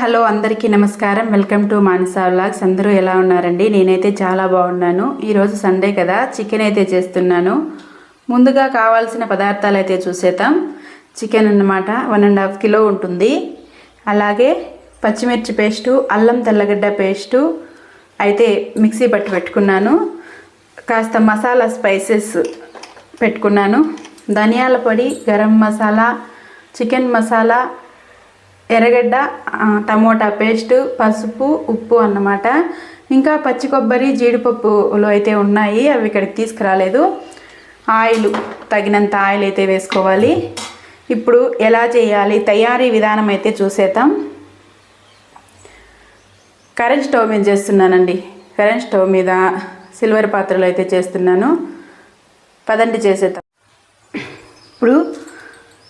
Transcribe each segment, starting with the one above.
Hello అందరికీ నమస్కారం. Welcome to Manasa vlogs. అందరూ ఎలా ఉన్నారండి? నేనైతే చాలా బాగున్నాను. ఈరోజు సండే కదా చికెన్ అయితే చేస్తున్నాను. ముందుగా కావాల్సిన పదార్థాలు అయితే చూసేద్దాం. చికెన్ అన్నమాట వన్ అండ్ హాఫ్ కిలో ఉంటుంది. అలాగే పచ్చిమిర్చి పేస్టు అల్లం తెల్లగడ్డ పేస్టు అయితే మిక్సీ పట్టి పెట్టుకున్నాను. కాస్త మసాలా స్పైసెస్ పెట్టుకున్నాను. ధనియాల పొడి గరం మసాలా చికెన్ మసాలా ఎర్రగడ్డ టమోటా పేస్ట్ పసుపు ఉప్పు అన్నమాట. ఇంకా పచ్చి కొబ్బరి జీడిపప్పులో అయితే ఉన్నాయి అవి ఇక్కడికి తీసుకురాలేదు. ఆయిల్ తగినంత ఆయిల్ అయితే వేసుకోవాలి. ఇప్పుడు ఎలా చేయాలి తయారీ విధానం అయితే చూసేద్దాం. కరెంట్ స్టవ్ మీద చేస్తున్నానండి. కరెంట్ స్టవ్ మీద సిల్వర్ పాత్రలో అయితే చేస్తున్నాను. పదండి చేసేద్దాం. ఇప్పుడు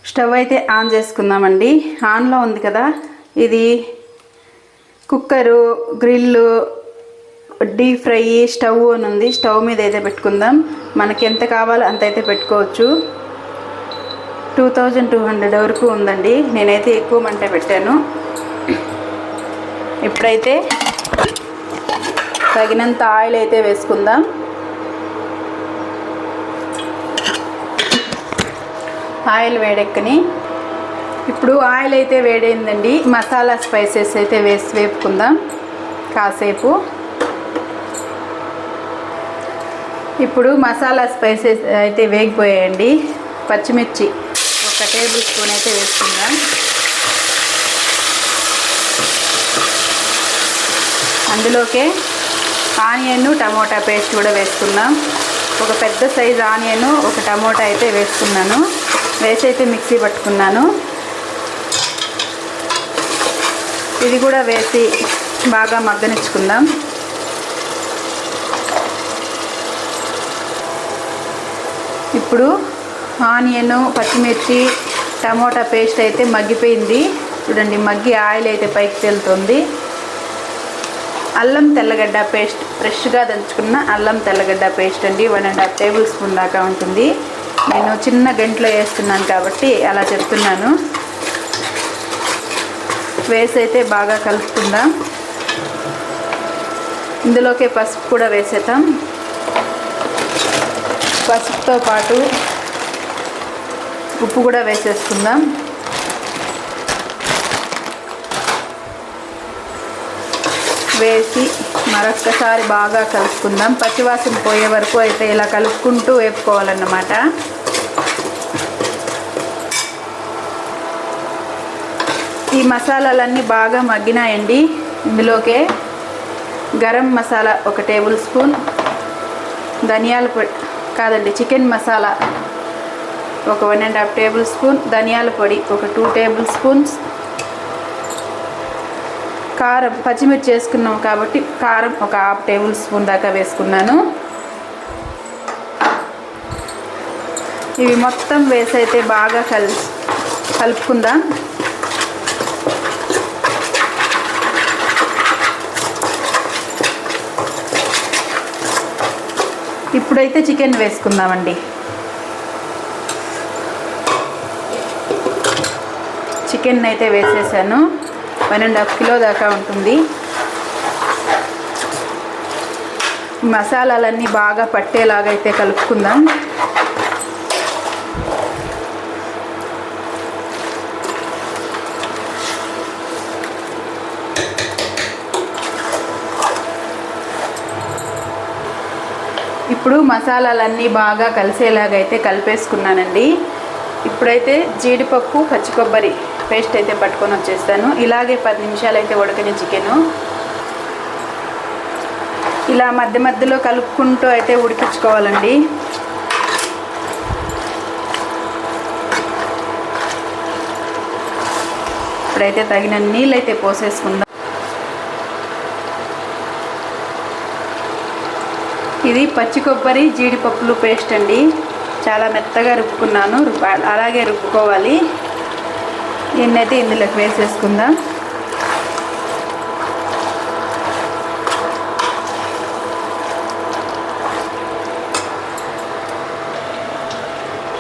స్టవ్ అయితే ఆన్ చేసుకుందామండి. ఆన్లో ఉంది కదా ఇది cooker grill deep fry stove అని ఉంది. స్టవ్ మీద అయితే పెట్టుకుందాం. మనకి ఎంత కావాలో అంత అయితే పెట్టుకోవచ్చు. టూ థౌజండ్ టూ హండ్రెడ్ వరకు ఉందండి. నేనైతే ఎక్కువ మంట పెట్టాను. ఇప్పుడైతే తగినంత ఆయిల్ అయితే వేసుకుందాం. ఆయిల్ వేడెక్కని. ఇప్పుడు ఆయిల్ అయితే వేడైందండి. మసాలా స్పైసెస్ అయితే వేసి వేపుకుందాం కాసేపు. ఇప్పుడు మసాలా స్పైసెస్ అయితే వేగిపోయాయండి. పచ్చిమిర్చి ఒక టేబుల్ స్పూన్ అయితే వేసుకుందాం. అందులోకే ఆనియన్ టమోటా పేస్ట్ కూడా వేసుకుందాం. ఒక పెద్ద సైజు ఆనియన్ ఒక టమోటా అయితే వేసుకున్నాను. రైస్ అయితే మిక్సీ పట్టుకున్నాను. ఇది కూడా వేసి బాగా మగ్గనిచ్చుకుందాం. ఇప్పుడు ఆనియన్ పచ్చిమిర్చి టమోటా పేస్ట్ అయితే మగ్గిపోయింది. చూడండి మగ్గి ఆయిల్ అయితే పైకి తేలుతుంది. అల్లం తెల్లగడ్డ పేస్ట్ ఫ్రెష్గా దంచుకున్న అల్లం తెల్లగడ్డ పేస్ట్ అండి. One and half tablespoon దాకా ఉంటుంది. నేను చిన్న గంటలో వేస్తున్నాను కాబట్టి అలా చెప్తున్నాను. వేసైతే బాగా కలుపుకుందాం. ఇందులోకే పసుపు కూడా వేసేద్దాం. పసుపుతో పాటు ఉప్పు కూడా వేసేసుకుందాం. వేసి మరొక్కసారి బాగా కలుపుకుందాం. పచ్చివాసన పోయే వరకు అయితే ఇలా కలుపుకుంటూ వేపుకోవాలన్నమాట. ఈ మసాలాలన్నీ బాగా మగ్గినాయండి. ఇందులోకే గరం మసాలా ఒక టేబుల్ స్పూన్ ధనియాల పొడి కాదండి చికెన్ మసాలా ఒక one and half tablespoon ధనియాల పొడి ఒక టూ టేబుల్ స్పూన్స్ కారం పచ్చిమిర్చి వేసుకున్నాం కాబట్టి కారం ఒక హాఫ్ టేబుల్ స్పూన్ దాకా వేసుకున్నాను. ఇవి మొత్తం వేసైతే అయితే బాగా కల్ కలుపుకుందాం? ఇప్పుడైతే చికెన్ వేసుకుందామండి. చికెన్ అయితే వేసేసాను. వన్ అండ్ హాఫ్ కిలో దాకా ఉంటుంది. మసాలాలన్నీ బాగా పట్టేలాగా అయితే కలుపుకుందాం. ఇప్పుడు మసాలాలన్నీ బాగా కలిసేలాగైతే కలిపేసుకున్నానండి. ఇప్పుడైతే జీడిపప్పు పచ్చి కొబ్బరి పేస్ట్ అయితే పట్టుకొని వచ్చేస్తాను. ఇలాగే పది నిమిషాలు అయితే ఉడకని చికెను. ఇలా మధ్య మధ్యలో కలుపుకుంటూ అయితే ఉడికించుకోవాలండి. ఇప్పుడైతే తగిన నీళ్ళు అయితే పోసేసుకుందాం. ఇది పచ్చి కొబ్బరి జీడిపప్పులు పేస్ట్ అండి. చాలా మెత్తగా రుబ్బుకున్నాను. అలాగే రుబ్బుకోవాలి. దీన్నైతే ఇందులోకి వేసేసుకుందాం.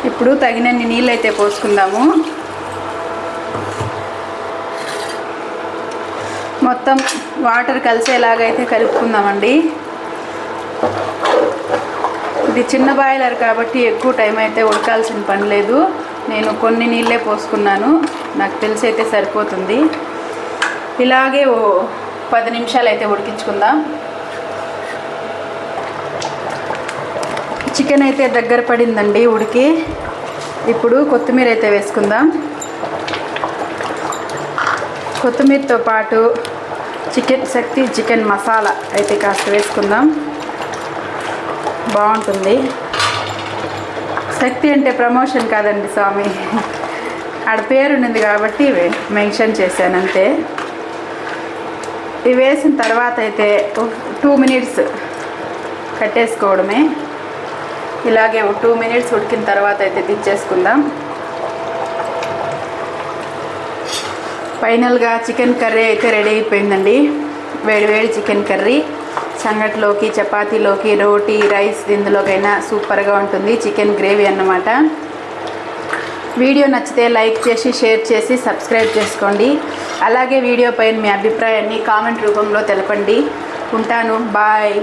ఇప్పుడు తగినన్ని నీళ్ళు అయితే పోసుకుందాము. మొత్తం వాటర్ కలిసేలాగైతే కలుపుకుందామండి. ఇది చిన్న బాయిలర్ కాబట్టి ఎక్కువ టైం అయితే ఉడకాల్సిన పని లేదు. నేను కొన్ని నీళ్ళే పోసుకున్నాను. నాకు తెలిసి అయితే సరిపోతుంది. ఇలాగే ఓ పది నిమిషాలు అయితే ఉడికించుకుందాం. చికెన్ అయితే దగ్గర పడిందండి ఉడికి. ఇప్పుడు కొత్తిమీర అయితే వేసుకుందాం. కొత్తిమీరతో పాటు చికెన్ శక్తి చికెన్ మసాలా అయితే కాస్త వేసుకుందాం. బాగుంటుంది. శక్తి అంటే ప్రమోషన్ కాదండి స్వామి. ఆడ పేరు ఉన్నది కాబట్టి మెన్షన్ చేశాను అంతే. ఇవి వేసిన తర్వాత అయితే టూ మినిట్స్ కట్టేసుకోవడమే. ఇలాగే ఒక టూ మినిట్స్ ఉడికిన తర్వాత అయితే దించేసుకుందాం. ఫైనల్గా చికెన్ కర్రీ అయితే రెడీ అయిపోయిందండి. వేడి వేడి చికెన్ కర్రీ. సంగటిలోకి చపాతీలోకి రోటీ రైస్ ఇందులోకైనా సూపర్గా ఉంటుంది. చికెన్ గ్రేవీ అన్నమాట. వీడియో నచ్చితే లైక్ చేసి షేర్ చేసి సబ్స్క్రైబ్ చేసుకోండి. అలాగే వీడియో పైన మీ అభిప్రాయాన్ని కామెంట్ రూపంలో తెలపండి. ఉంటాను. బాయ్.